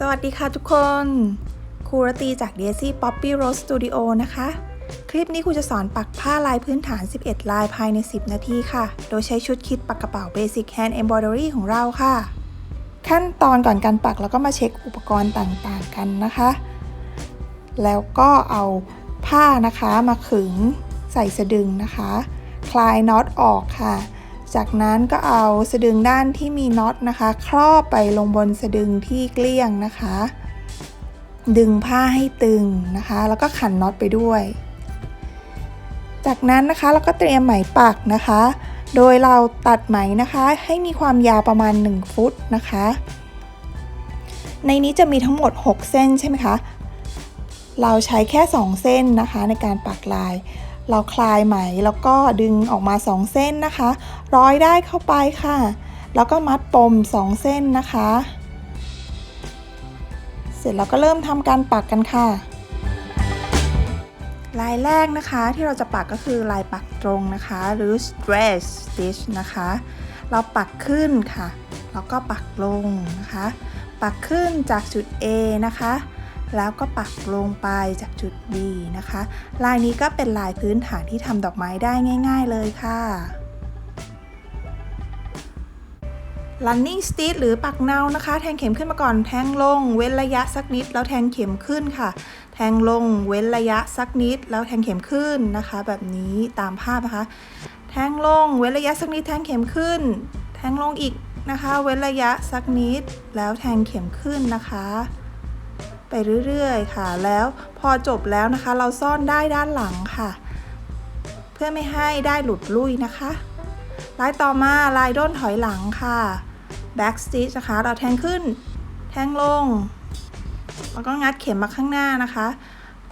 สวัสดีค่ะทุกคน ครูรตีจาก Daisy Poppy Rose Studio นะคะ คลิปนี้ครูจะสอนปักผ้าลายพื้นฐาน 11 ลายภายใน 10 นาทีค่ะ โดยใช้ชุดคิดปักกระเป๋า Basic Hand Embroidery ของเราค่ะ ขั้นตอนก่อนการปักเราก็มาเช็คอุปกรณ์ต่างๆกันนะคะ แล้วก็เอาผ้านะคะมาขึงใส่สะดึงนะคะ คลายน็อตออกค่ะ จากนั้นก็เอาสะดึงด้านที่มีน็อตนะคะ ครอบไปลงบนสะดึงที่เกลี้ยงนะคะ ดึงผ้าให้ตึงนะคะ แล้วก็ขันน็อตไปด้วย จากนั้นนะคะเราก็เตรียมไหมปักนะคะ โดยเราตัดไหมนะคะ ให้มีความยาวประมาณ 1 ฟุตนะคะ ในนี้จะมีทั้งหมด 6 เส้นใช่ไหมคะเราใช้แค่ 2 เส้นนะคะในการปักลาย เราคลายไหมแล้วก็ดึงออกมา2เส้นนะคะ ร้อยได้เข้าไปค่ะ แล้วก็มัดปม2เส้นนะคะ เสร็จแล้วก็เริ่มทำการปักกันค่ะ ลายแรกนะคะที่เราจะปักก็คือลายปักตรงนะคะ หรือ straight stitch นะคะ เราปักขึ้นค่ะ แล้วก็ปักลงนะคะ ปักขึ้นจากจุด A นะคะ แล้วก็ปักลงไปจากจุด B นะคะ ลายนี้ก็เป็นลายพื้นฐานที่ทำดอกไม้ได้ง่าย ๆ เลยค่ะ running stitch หรือปักเนานะคะ แทงเข็มขึ้นมาก่อนแทงลง เว้นระยะสักนิด แล้วแทงเข็มขึ้นค่ะ แทงลงเว้นระยะสักนิด แล้วแทงเข็มขึ้นนะคะ แบบนี้ตามภาพนะคะ แทงลงเว้นระยะสักนิด แทงเข็มขึ้น แทงลงอีกนะคะ เว้นระยะสักนิด แล้วแทงเข็มขึ้นนะคะ ไปเรื่อยๆค่ะ แล้วพอจบแล้วนะคะ เราซ่อนได้ด้านหลังค่ะ เพื่อไม่ให้ได้หลุดลุ่ยนะคะลายต่อมาลายด้นถอยหลังค่ะ back stitch นะคะ เราแทงขึ้น แทงลง แล้วก็งัดเข็มมาข้างหน้านะคะ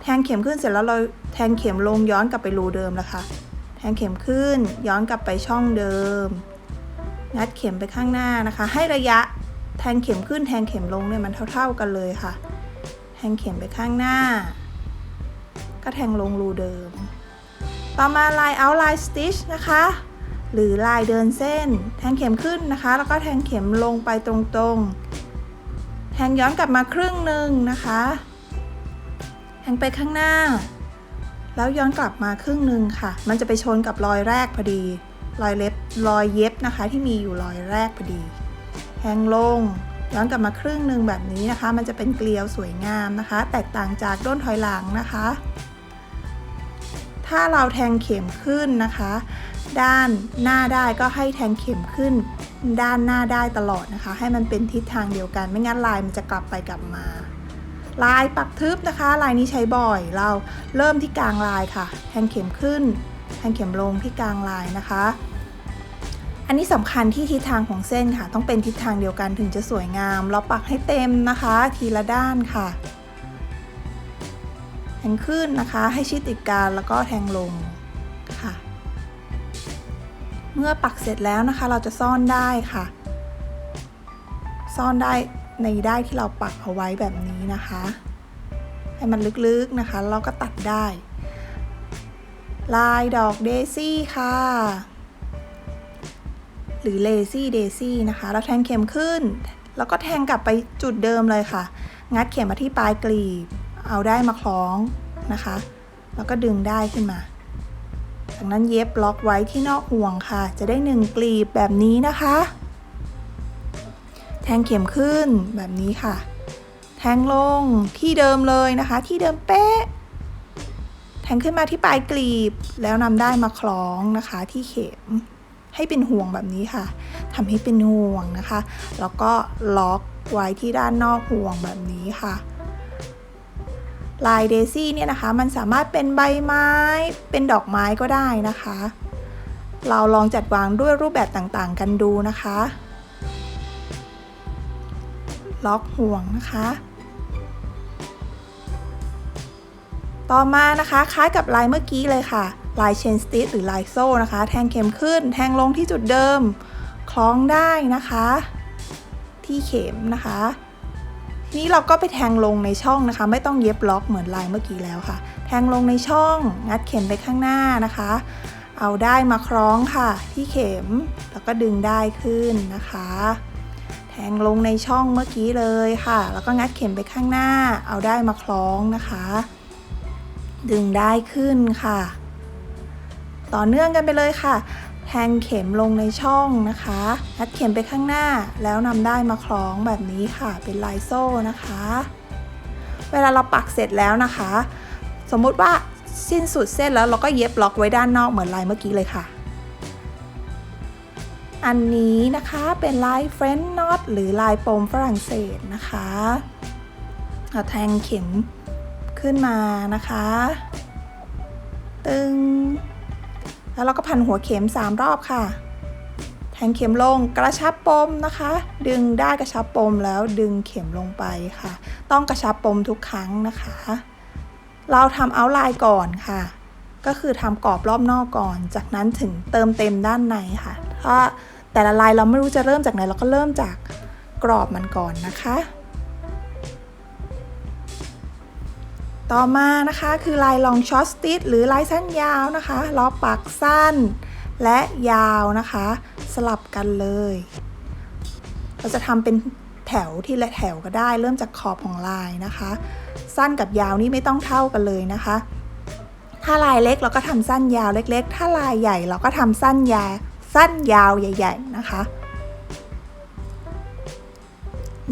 แทงเข็มขึ้นเสร็จแล้วเราแทงเข็มลงย้อนกลับไปรูเดิมแล้วค่ะแทงเข็มขึ้นย้อนกลับไปช่องเดิม งัดเข็มไปข้างหน้านะคะ ให้ระยะแทงเข็มขึ้นแทงเข็มลงเนี่ยมันเท่า ๆกันเลยค่ะ ทงเข็มไปข้างหน้า ก็แทงลงรูเดิม ต่อมาลาย outline stitch นะคะ หรือลายเดินเส้น แทงเข็มขึ้นนะคะ แล้วก็แทงเข็มลงไปตรงๆ แทงย้อนกลับมาครึ่งหนึ่งนะคะ แทงไปข้างหน้า แล้วย้อนกลับมาครึ่งหนึ่งค่ะ มันจะไปชนกับรอยแรกพอดี รอยเล็บรอยเย็บนะคะที่มีอยู่รอยแรกพอดี แทงลง ย้อนกลับมาครึ่งหนึ่งแบบนี้นะคะ มันจะเป็นเกลียวสวยงามนะคะ แตกต่างจากด้นถอยหลังนะคะ ถ้าเราแทงเข็มขึ้นนะคะ ด้านหน้าได้ก็ให้แทงเข็มขึ้น ด้านหน้าได้ตลอดนะคะ ให้มันเป็นทิศทางเดียวกัน ไม่งั้นลายมันจะกลับไปกลับมา ลายปักทึบนะคะ ลายนี้ใช้บ่อย เราเริ่มที่กลางลายค่ะ แทงเข็มขึ้น แทงเข็มลงที่กลางลายนะคะ อันนี้สำคัญที่ทิศทางของเส้นค่ะ ต้องเป็นทิศทางเดียวกันถึงจะสวยงาม เราปักให้เต็มนะคะ ทีละด้านค่ะ แทงขึ้นนะคะ ให้ชิดติดกันแล้วก็แทงลงค่ะ เมื่อปักเสร็จแล้วนะคะ เราจะซ่อนได้ค่ะ ซ่อนได้ในได้ที่เราปักเอาไว้แบบนี้นะคะ ให้มันลึกๆนะคะ เราก็ตัดได้ ลายดอกเดซี่ค่ะ หรือเลซี่เดซี่นะคะ เราแทงเข็มขึ้น แล้วก็แทงกลับไปจุดเดิมเลยค่ะ งัดเข็มมาที่ปลายกลีบ เอาได้มาคล้องนะคะ แล้วก็ดึงได้ขึ้นมา จากนั้นเย็บล็อกไว้ที่นอกห่วงค่ะ จะได้หนึ่งกลีบแบบนี้นะคะ แทงเข็มขึ้นแบบนี้ค่ะ แทงลงที่เดิมเลยนะคะ ที่เดิมเป๊ะแทงขึ้นมาที่ปลายกลีบแล้วนำได้มาคล้องนะคะที่เข็ม ให้เป็นห่วงแบบนี้ค่ะทำให้เป็นห่วงนะคะ แล้วก็ล็อกไว้ที่ด้านนอกห่วงแบบนี้ค่ะลายเดซี่เนี่ยนะคะ มันสามารถเป็นใบไม้เป็นดอกไม้ก็ได้นะคะ เราลองจัดวางด้วยรูปแบบต่างๆ กันดูนะคะ ล็อกห่วงนะคะ ต่อมานะคะคล้ายกับลายเมื่อกี้เลยค่ะ ลายเชนสติ c หรือลายโซ่นะคะ แทงเข็มขึ้น แทงลงที่จุดเดิม คล้องได้นะคะ ที่เข็มนะคะ ทีนี้เราก็ไปแทงลงในช่องนะคะ ไม่ต้องเย็บล็อกเหมือนลายเมื่อกี้แล้วค่ะ แทงลงในช่องงัดเข็มไปข้างหน้านะคะ เอาได้มาคล้องค่ะ ที่เข็มแล้วก็ดึงได้ขึ้นนะคะ แทงลงในช่องเมื่อกี้เลยค่ะ แล้วก็งัดเข็มไปข้างหน้า เอาได้มาคล้องนะคะ ดึงได้ขึ้นค่ะ ต่อเนื่องกันไปเลยค่ะ แทงเข็มลงในช่องนะคะงัดเข็มไปข้างหน้าแล้วนำได้มาคล้องแบบนี้ค่ะ เป็นลายโซ่นะคะ เวลาเราปักเสร็จแล้วนะคะ สมมุติว่าสิ้นสุดเส้นแล้วเราก็เย็บล็อกไว้ด้านนอกเหมือนลายเมื่อกี้เลยค่ะ อันนี้นะคะเป็นลายเฟรนช์น็อตหรือลายปมฝรั่งเศสนะคะเราแทงเข็มขึ้นมานะคะ ตึง แล้วเราก็พันหัวเข็ม 3 รอบค่ะ แทงเข็มลงกระชับปมนะคะ ดึงได้กระชับปมแล้วดึงเข็มลงไปค่ะ ต้องกระชับปมทุกครั้งนะคะ เราทำเอาไลน์ก่อนค่ะ ก็คือทำกรอบรอบนอกก่อน จากนั้นถึงเติมเต็มด้านในค่ะ ถ้าแต่ละลายเราไม่รู้จะเริ่มจากไหนเราก็เริ่มจากกรอบมันก่อนนะคะ ต่อมานะคะคือลายลองช็อตสติ t หรือลายสั้นยาวนะคะล้อปักสั้นและยาวนะคะ สลับกันเลย เราจะทำเป็นแถวที่ละแถวก็ได้ เริ่มจากขอบของลายนะคะ สั้นกับยาวนี่ไม่ต้องเท่ากันเลยนะคะ ถ้าลายเล็กเราก็ทำสั้นยาวเล็ก ๆ ถ้าลายใหญ่เราก็ทำสั้นยาวสั้นยาวใหญ่ ๆ นะคะ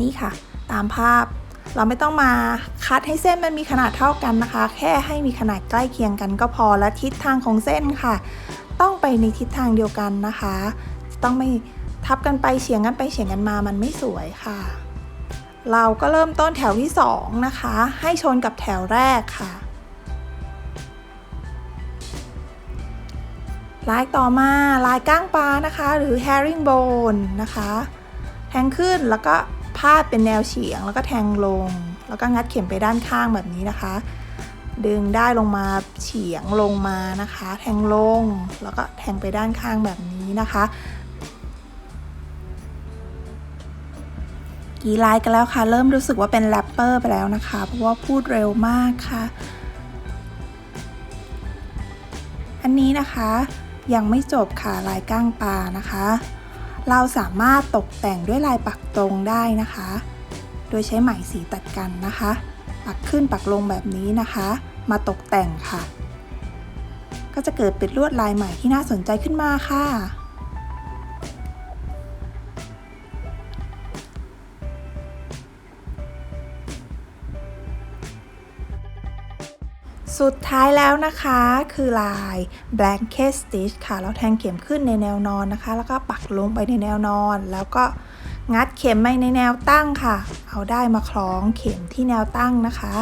นี่ค่ะ ตามภาพ เราไม่ต้องมาคัดให้เส้นมันมีขนาดเท่ากันนะคะ แค่ให้มีขนาดใกล้เคียงกันก็พอและทิศทางของเส้นค่ะ ต้องไปในทิศทางเดียวกันนะคะ ต้องไม่ทับกันไปเฉียงกันไปเฉียงกันมามันไม่สวยค่ะ เราก็เริ่มต้นแถวที่ 2 นะคะ ให้ชนกับแถวแรกค่ะลายต่อมาลายก้างปลานะคะ หรือ herringbone นะคะ แทงขึ้นแล้วก็ พาดเป็นแนวเฉียง แล้วก็แทงลง แล้วก็งัดเข็มไปด้านข้างแบบนี้นะคะ ดึงได้ลงมาเฉียงลงมานะคะ แทงลง แล้วก็แทงไปด้านข้างแบบนี้นะคะกี่ลายกันแล้วคะเริ่มรู้สึกว่าเป็นแรปเปอร์ไปแล้วนะคะ เพราะว่าพูดเร็วมากค่ะ อันนี้นะคะยังไม่จบค่ะลายก้างปลานะคะ เราสามารถตกแต่งด้วยลายปักตรงได้นะคะ โดยใช้ไหมสีตัดกันนะคะ ปักขึ้นปักลงแบบนี้นะคะ มาตกแต่งค่ะ ก็จะเกิดเป็นลวดลายใหม่ที่น่าสนใจขึ้นมาค่ะ สุดท้ายแล้วนะคะคือลาย blanket stitch ค่ะ เราแทงเข็มขึ้นในแนวนอนนะคะ แล้วก็ปักลงไปในแนวนอน แล้วก็งัดเข็มไปในแนวตั้งค่ะ เอาได้มาคล้องเข็มที่แนวตั้งนะคะ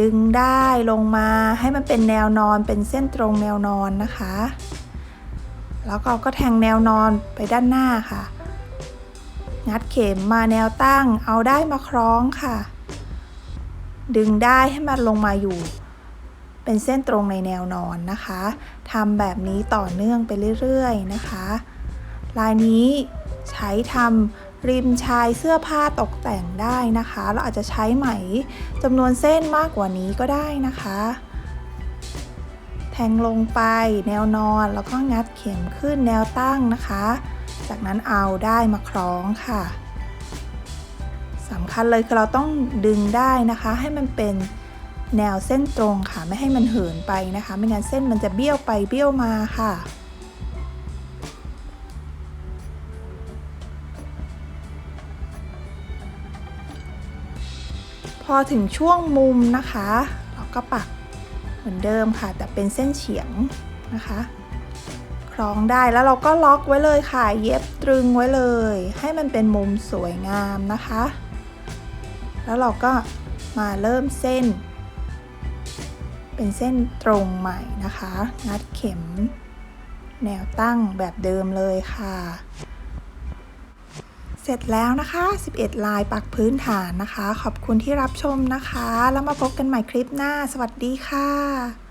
ดึงได้ลงมาให้มันเป็นแนวนอนเป็นเส้นตรงแนวนอนนะคะ แล้วก็ก็แทงแนวนอนไปด้านหน้าค่ะ งัดเข็มมาแนวตั้ง เอาได้มาคล้องค่ะ ดึงได้ให้มันลงมาอยู่ เป็นเส้นตรงในแนวนอนนะคะทำแบบนี้ต่อเนื่องไปเรื่อยๆนะคะ ลายนี้ใช้ทำริมชายเสื้อผ้าตกแต่งได้นะคะ เราอาจจะใช้ไหมจำนวนเส้นมากกว่านี้ก็ได้นะคะ แทงลงไปแนวนอนแล้วก็งัดเข็มขึ้นแนวตั้งนะคะ จากนั้นเอาได้มาคล้องค่ะสำคัญเลยคือเราต้องดึงได้นะคะ ให้มันเป็น แนวเส้นตรงค่ะ ไม่ให้มันเหินไปนะคะ ไม่งั้นเส้นมันจะเบี้ยวไปเบี้ยวมาค่ะพอถึงช่วงมุมนะคะ เราก็ปักเหมือนเดิมค่ะ แต่เป็นเส้นเฉียงนะคะ คล้องได้แล้วเราก็ล็อกไว้เลยค่ะ เย็บตรึงไว้เลย ให้มันเป็นมุมสวยงามนะคะ แล้วเราก็มาเริ่มเส้น เป็นเส้นตรงใหม่นะคะงัดเข็ม แนวตั้งแบบเดิมเลยค่ะ เสร็จแล้วนะคะ 11 ลายปักพื้นฐานนะคะ ขอบคุณที่รับชมนะคะ แล้วมาพบกันใหม่คลิปหน้า สวัสดีค่ะ